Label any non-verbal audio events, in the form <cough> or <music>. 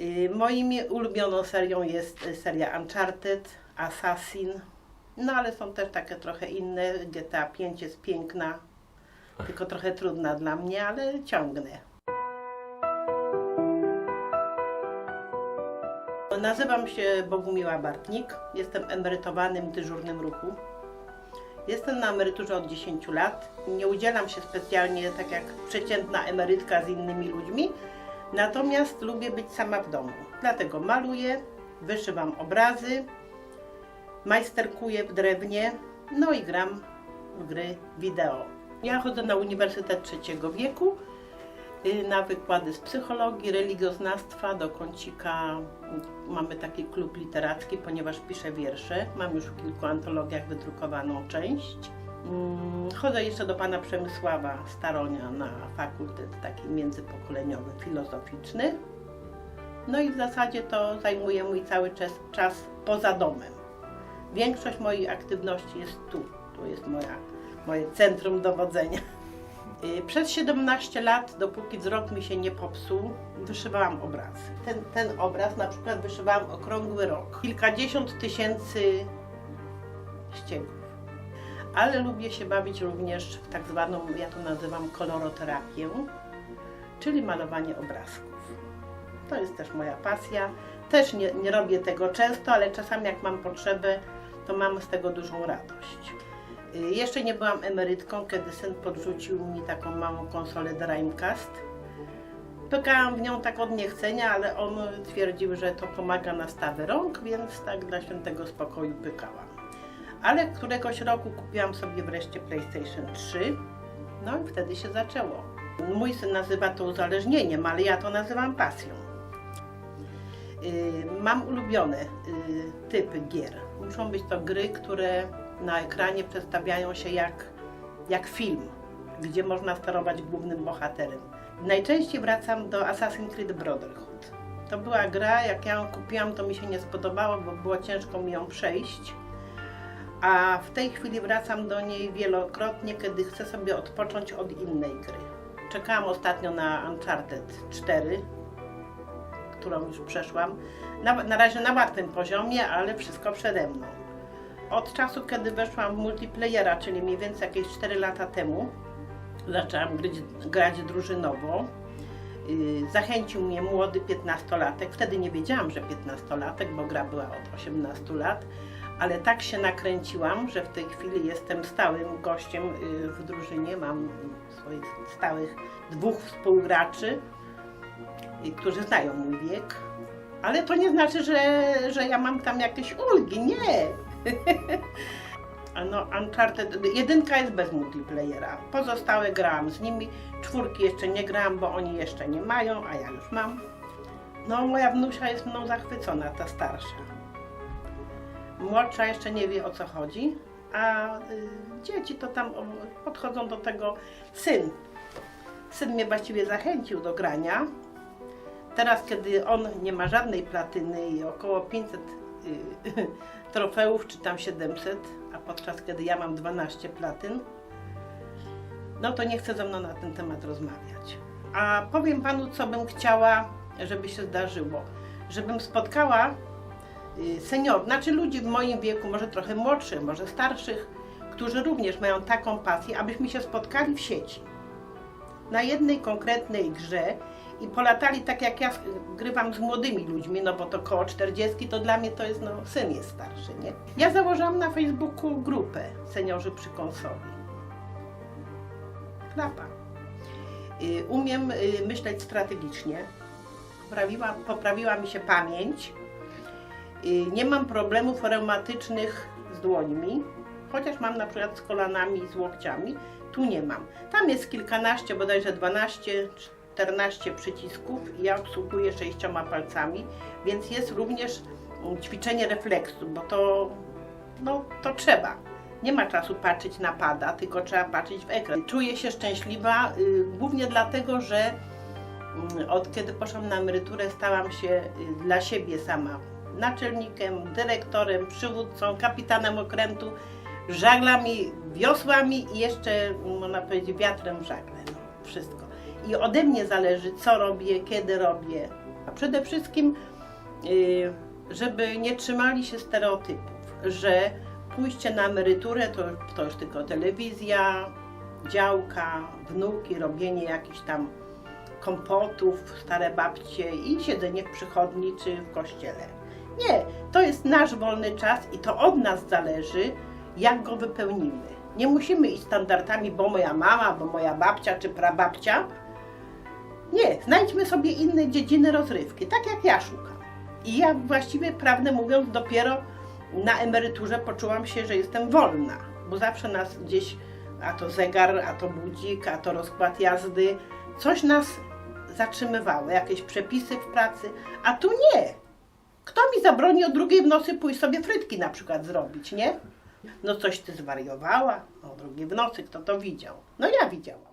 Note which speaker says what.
Speaker 1: Y, Moimi ulubioną serią jest y, seria Uncharted, Assassin, no ale są też takie trochę inne. GTA 5 jest piękna, tylko trochę trudna dla mnie, ale ciągnę. Nazywam się Bogumiła Bartnik, jestem emerytowanym dyżurnym ruchu. Jestem na emeryturze od 10 lat. Nie udzielam się specjalnie tak jak przeciętna emerytka z innymi ludźmi, natomiast lubię być sama w domu. Dlatego maluję, wyszywam obrazy, majsterkuję w drewnie, no i gram w gry wideo. Ja chodzę na Uniwersytet Trzeciego Wieku, y, na wykłady z psychologii, religioznawstwa, do kącika mamy taki klub literacki, ponieważ piszę wiersze. Mam już w kilku antologiach wydrukowaną część. Mm, Chodzę jeszcze do pana Przemysława Staronia na fakultet taki międzypokoleniowy, filozoficzny. No i w zasadzie to zajmuje mój cały czas, czas poza domem. Większość mojej aktywności jest tu. Tu jest moja, moje centrum dowodzenia. Y, Przez 17 lat, dopóki wzrok mi się nie popsuł, wyszywałam obrazy. Ten, ten obraz na przykład wyszywałam okrągły rok. Kilkadziesiąt tysięcy ściegów. Ale lubię się bawić również w tak zwaną, ja to nazywam koloroterapię, czyli malowanie obrazków. To jest też moja pasja. Też nie, nie robię tego często, ale czasami jak mam potrzebę, to mam z tego dużą radość. Y, Jeszcze nie byłam emerytką, kiedy syn podrzucił mi taką małą konsolę Dreamcast. Pykałam w nią tak od niechcenia, ale on twierdził, że to pomaga na stawy rąk, więc tak dla świętego spokoju pykałam. Ale któregoś roku kupiłam sobie wreszcie PlayStation 3, no i wtedy się zaczęło. Mój syn nazywa to uzależnieniem, ale ja to nazywam pasją. Y, Mam ulubione y, typy gier. Muszą być to gry, które na ekranie przedstawiają się jak, jak film, gdzie można sterować głównym bohaterem. Najczęściej wracam do Assassin's Creed Brotherhood. To była gra, jak ja ją kupiłam, to mi się nie spodobało, bo było ciężko mi ją przejść. A w tej chwili wracam do niej wielokrotnie, kiedy chcę sobie odpocząć od innej gry. Czekałam ostatnio na Uncharted 4, którą już przeszłam. Na, na razie na łatwym poziomie, ale wszystko przede mną. Od czasu, kiedy weszłam w multiplayera, czyli mniej więcej jakieś 4 lata temu, zaczęłam grać, grać drużynowo. Yy, Zachęcił mnie młody 15-latek. Wtedy nie wiedziałam, że 15-latek, bo gra była od 18 lat, ale tak się nakręciłam, że w tej chwili jestem stałym gościem yy, w drużynie. Mam swoich stałych dwóch współgraczy, yy, którzy znają mój wiek. Ale to nie znaczy, że, że ja mam tam jakieś ulgi. Nie! <laughs> No, Uncharted, jedynka jest bez multiplayera. Pozostałe grałam z nimi. Czwórki jeszcze nie grałam, bo oni jeszcze nie mają, a ja już mam. No, moja wnusia jest mną zachwycona, ta starsza. Młodsza jeszcze nie wie o co chodzi, a y, dzieci to tam podchodzą do tego. Syn. Syn mnie właściwie zachęcił do grania. Teraz, kiedy on nie ma żadnej platyny i około 500 y, <laughs> trofeów, czy tam 700, a podczas kiedy ja mam 12 platyn, no to nie chce ze mną na ten temat rozmawiać. A powiem Panu, co bym chciała, żeby się zdarzyło. Żebym spotkała seniorów, znaczy ludzi w moim wieku, może trochę młodszych, może starszych, którzy również mają taką pasję, abyśmy się spotkali w sieci. Na jednej konkretnej grze i polatali tak jak ja grywam z młodymi ludźmi, no bo to koło 40 to dla mnie to jest, no syn jest starszy, nie? Ja założyłam na Facebooku grupę Seniorzy przy konsoli. Klapa. Y, Umiem y, myśleć strategicznie. Poprawiła, poprawiła mi się pamięć. Y, Nie mam problemów reumatycznych z dłońmi, chociaż mam na przykład z kolanami i z łokciami. Tu nie mam. Tam jest kilkanaście, bodajże 12, 14 przycisków i ja obsługuję sześcioma palcami, więc jest również mm, ćwiczenie refleksu, bo to, no, to trzeba. Nie ma czasu patrzeć na pada, tylko trzeba patrzeć w ekran. Czuję się szczęśliwa, y, głównie dlatego, że mm, od kiedy poszłam na emeryturę, stałam się y, dla siebie sama naczelnikiem, dyrektorem, przywódcą, kapitanem okrętu, żaglami, wiosłami i jeszcze, można powiedzieć, wiatrem w żagle. No, wszystko. I ode mnie zależy, co robię, kiedy robię. A przede wszystkim, y, żeby nie trzymali się stereotypów, że pójście na emeryturę to, to już tylko telewizja, działka, wnuki, robienie jakichś tam kompotów, stare babcie i siedzenie w przychodni czy w kościele. Nie, to jest nasz wolny czas i to od nas zależy, jak go wypełnimy. Nie musimy iść standardami, bo moja mama, bo moja babcia czy prababcia. Nie, znajdźmy sobie inne dziedziny rozrywki, tak jak ja szukam. I ja właściwie, prawdę mówiąc, dopiero na emeryturze poczułam się, że jestem wolna, bo zawsze nas gdzieś, a to zegar, a to budzik, a to rozkład jazdy, coś nas zatrzymywało, jakieś przepisy w pracy, a tu nie. Kto mi zabroni o drugiej w nocy pójść sobie frytki na przykład zrobić, nie? No coś ty zwariowała, o drugiej w nocy, kto to widział? No ja widziałam.